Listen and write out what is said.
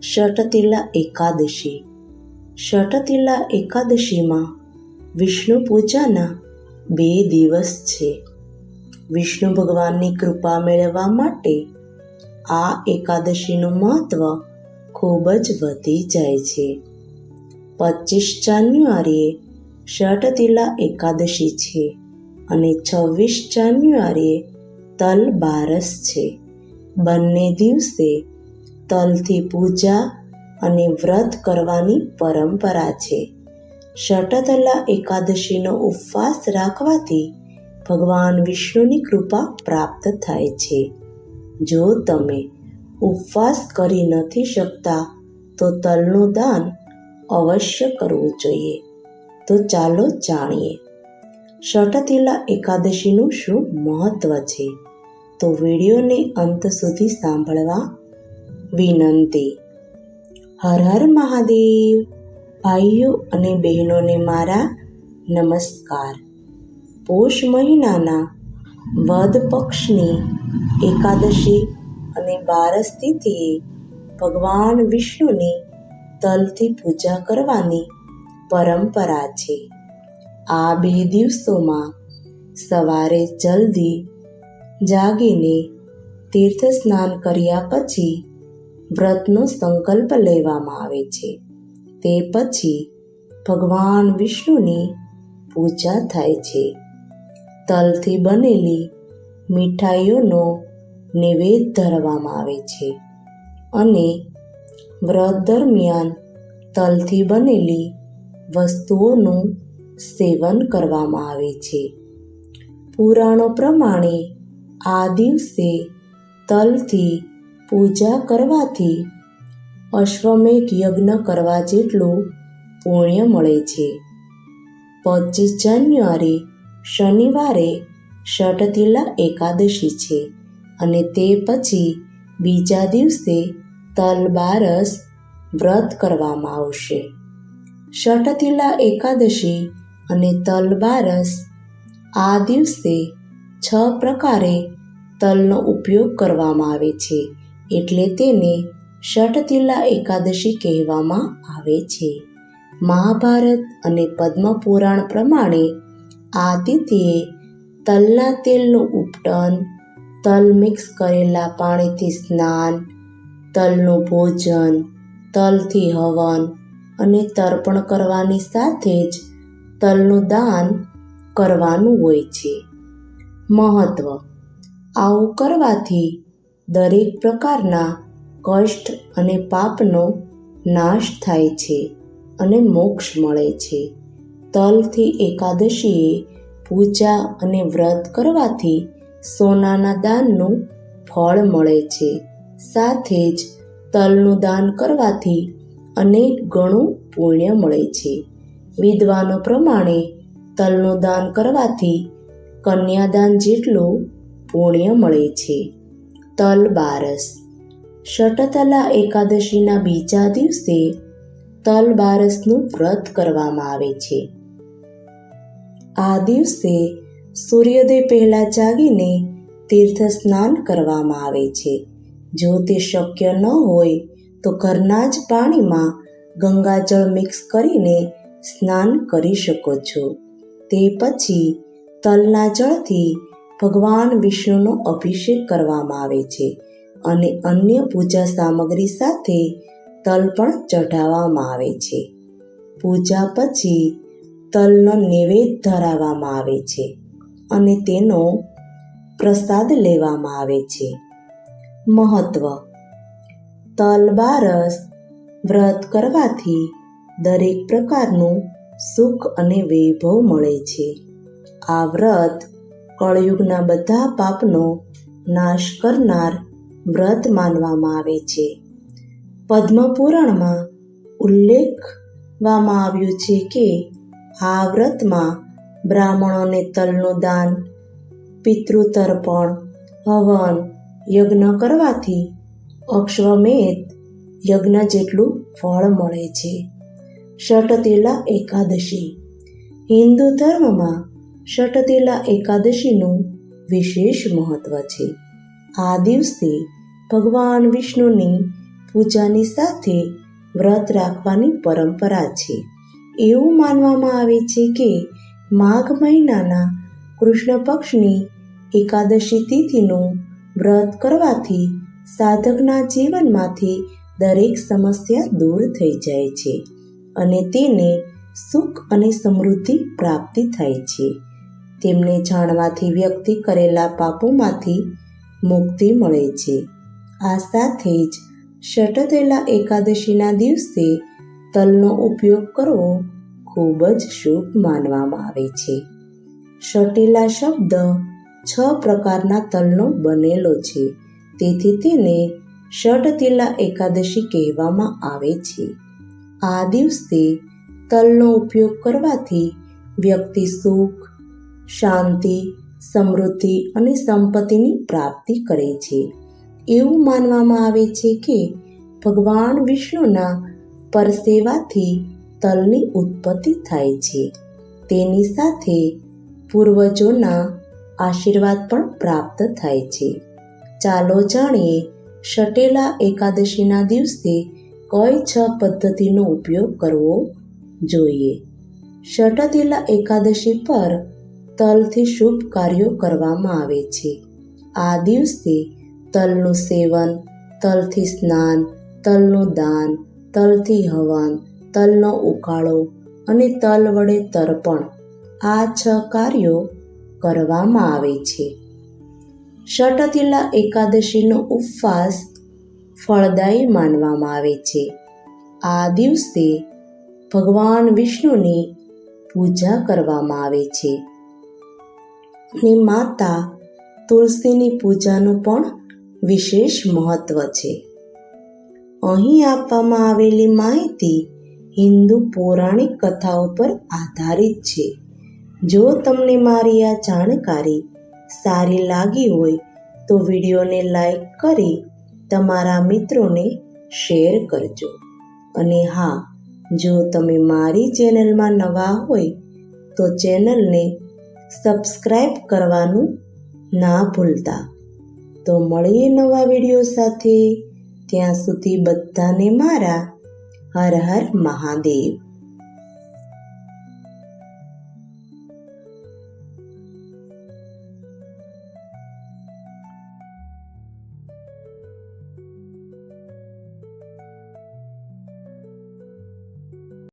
ષટતિલા એકાદશી. ષટતિલા એકાદશીમાં વિષ્ણુ પૂજાના બે દિવસ છે. વિષ્ણુ ભગવાનની કૃપા મેળવવા માટે આ એકાદશીનું મહત્ત્વ ખૂબ જ વધી જાય છે. પચીસ જાન્યુઆરીએ શટતિલા એકાદશી છે અને છવ્વીસ જાન્યુઆરીએ તલ બારસ છે. બંને દિવસે તલથી પૂજા અને વ્રત કરવાની પરંપરા છે. શટતલા એકાદશીનો ઉપવાસ રાખવાથી ભગવાન વિષ્ણુની કૃપા પ્રાપ્ત થાય છે. જો તમે ઉપવાસ કરી નથી શકતા, તો તલનું દાન અવશ્ય કરવું જોઈએ. તો ચાલો જાણીએ. શટતિલા એકાદશીનું શું મહત્ત્વ છે? તો વિડીયોને અંત સુધી સાંભળવા વિનંતી. હર હર મહાદેવ. ભાઈઓ અને બહેનોને મારા નમસ્કાર. પોષ મહિનાના વદ પક્ષની એકાદશી અને બારસ તિથિએ ભગવાન વિષ્ણુની તલથી પૂજા કરવાની પરંપરા છે. આ બે દિવસોમાં સવારે જલ્દી જાગીને તીર્થ સ્નાન કર્યા પછી વ્રતનો સંકલ્પ લેવામાં આવે છે. તે પછી ભગવાન વિષ્ણુની પૂજા થાય છે. તલથી બનેલી મીઠાઈઓનો નિવેદ ધરવામાં આવે છે અને વ્રત દરમિયાન તલથી બનેલી વસ્તુઓનું સેવન કરવામાં આવે છે. પુરાણો પ્રમાણે આ દિવસે તલથી પૂજા કરવાથી અશ્વમેઘ યજ્ઞ કરવા જેટલું પુણ્ય મળે છે. પચીસ જાન્યુઆરી શનિવારે ષટતિલા એકાદશી છે અને તે પછી બીજા દિવસે તલબારસ વ્રત કરવામાં આવશે. ષટતિલા એકાદશી અને તલબારસ આ દિવસે છ પ્રકારે તલનો ઉપયોગ કરવામાં આવે છે. એટલે તેને ષટતિલા એકાદશી કહેવામાં આવે છે. મહાભારત અને પદ્મપુરાણ પ્રમાણે આ તિથિએ તલના તેલનું ઉપટન, તલ મિક્સ કરેલા પાણીથી સ્નાન, તલનું ભોજન, તલથી હવન અને તર્પણ કરવાની સાથે જ તલનું દાન કરવાનું હોય છે. મહત્વ. આવું કરવાથી દરેક પ્રકારના કષ્ટ અને પાપનો નાશ થાય છે અને મોક્ષ મળે છે. તલથી એકાદશીએ પૂજા અને વ્રત કરવાથી સોનાના દાનનું ફળ મળે છે. સાથે જ તલનું દાન કરવાથી અનેક ગણું પુણ્ય મળે છે. વિદ્વાનો પ્રમાણે તલનું દાન કરવાથી કન્યાદાન જેટલું પુણ્ય મળે છે. તલ બારસ. શટતલા એકાદશીના બીજા દિવસે તલ બારસનું વ્રત કરવામાં આવે છે. આ દિવસે સૂર્યોદય પહેલાં જાગીને તીર્થ સ્નાન કરવામાં આવે છે. જો તે શક્ય ન હોય, તો ઘરના જ પાણીમાં ગંગાજળ મિક્સ કરીને સ્નાન કરી શકો છો. તે પછી તલના જળથી ભગવાન વિષ્ણુનો અભિષેક કરવામાં આવે છે અને અન્ય પૂજા સામગ્રી સાથે તલ પણ ચઢાવવામાં આવે છે. પૂજા પછી તલનો નૈવેદ્ય ધરાવવામાં આવે છે અને તેનો પ્રસાદ લેવામાં આવે છે. મહત્વ. તલ બારસ વ્રત કરવાથી દરેક પ્રકારનું સુખ અને વૈભવ મળે છે. આ વ્રત કળયુગના બધા પાપનો નાશ કરનાર વ્રત માનવામાં આવે છે. પદ્મપુરાણમાં ઉલ્લેખવામાં આવ્યું છે કે આ વ્રતમાં બ્રાહ્મણોને તલનું દાન, પિતૃતર્પણ, હવન, યજ્ઞ કરવાથી અક્ષવમેધ યજ્ઞ જેટલું ફળ મળે છે. ષટતેલા એકાદશી. હિન્દુ ધર્મમાં ષટતિલા એકાદશીનું વિશેષ મહત્વ છે. આ દિવસે ભગવાન વિષ્ણુની પૂજાની સાથે વ્રત રાખવાની પરંપરા છે. એવું માનવામાં આવે છે કે માઘ મહિનાના કૃષ્ણ પક્ષની એકાદશી તિથિનું વ્રત કરવાથી સાધકના જીવનમાંથી દરેક સમસ્યા દૂર થઈ જાય છે અને તેને સુખ અને સમૃદ્ધિ પ્રાપ્તિ થાય છે. તેમને જાણવાથી વ્યક્તિ કરેલા પાપોમાંથી મુક્તિ મળે છે. આ સાથે જ શટતેલા એકાદશીના દિવસે તલનો ઉપયોગ કરવો ખૂબ જ શુભ માનવામાં આવે છે. શટેલા શબ્દ છ પ્રકારના તલનો બનેલો છે. તેથી તેને શટતિલા એકાદશી કહેવામાં આવે છે. આ દિવસે તલનો ઉપયોગ કરવાથી વ્યક્તિ સુખ શાંતિ, સમૃદ્ધિ અને સંપત્તિની પ્રાપ્તિ કરે છે. એવું માનવામાં આવે છે કે ભગવાન વિષ્ણુના પરસેવાથી તલની ઉત્પત્તિ થાય છે. તેની સાથે પૂર્વજોના આશીર્વાદ પણ પ્રાપ્ત થાય છે. ચાલો જાણીએ શટેલા એકાદશીના દિવસે કઈ છ પદ્ધતિનો ઉપયોગ કરવો જોઈએ. શટતિલા એકાદશી પર તલથી શુભ કાર્યો કરવામાં આવે છે. આ દિવસે તલનું સેવન, તલથી સ્નાન, તલનું દાન, તલથી હવન, તલનો ઉકાળો અને તલ વડે તર્પણ આ છ કાર્યો કરવામાં આવે છે. શટતિલા એકાદશીનો ઉપવાસ ફળદાયી માનવામાં આવે છે. આ દિવસે ભગવાન વિષ્ણુની પૂજા કરવામાં આવે છે. અને માતા તુલસીની પૂજાનું પણ વિશેષ મહત્વ છે. અહીં આપવામાં આવેલી માહિતી હિન્દુ પૌરાણિક કથાઓ પર આધારિત છે. જો તમને મારી આ જાણકારી સારી લાગી હોય તો વિડીયોને લાઈક કરી તમારા મિત્રોને શેર કરજો. અને હા, જો તમે મારી ચેનલમાં નવા હોય તો ચેનલને સબસ્ક્રાઈબ કરવાનું ના ભૂલતા. તો મળીએ નવા વીડિયો સાથે. ત્યાં સુધી બધાને મારા હર હર મહાદેવ.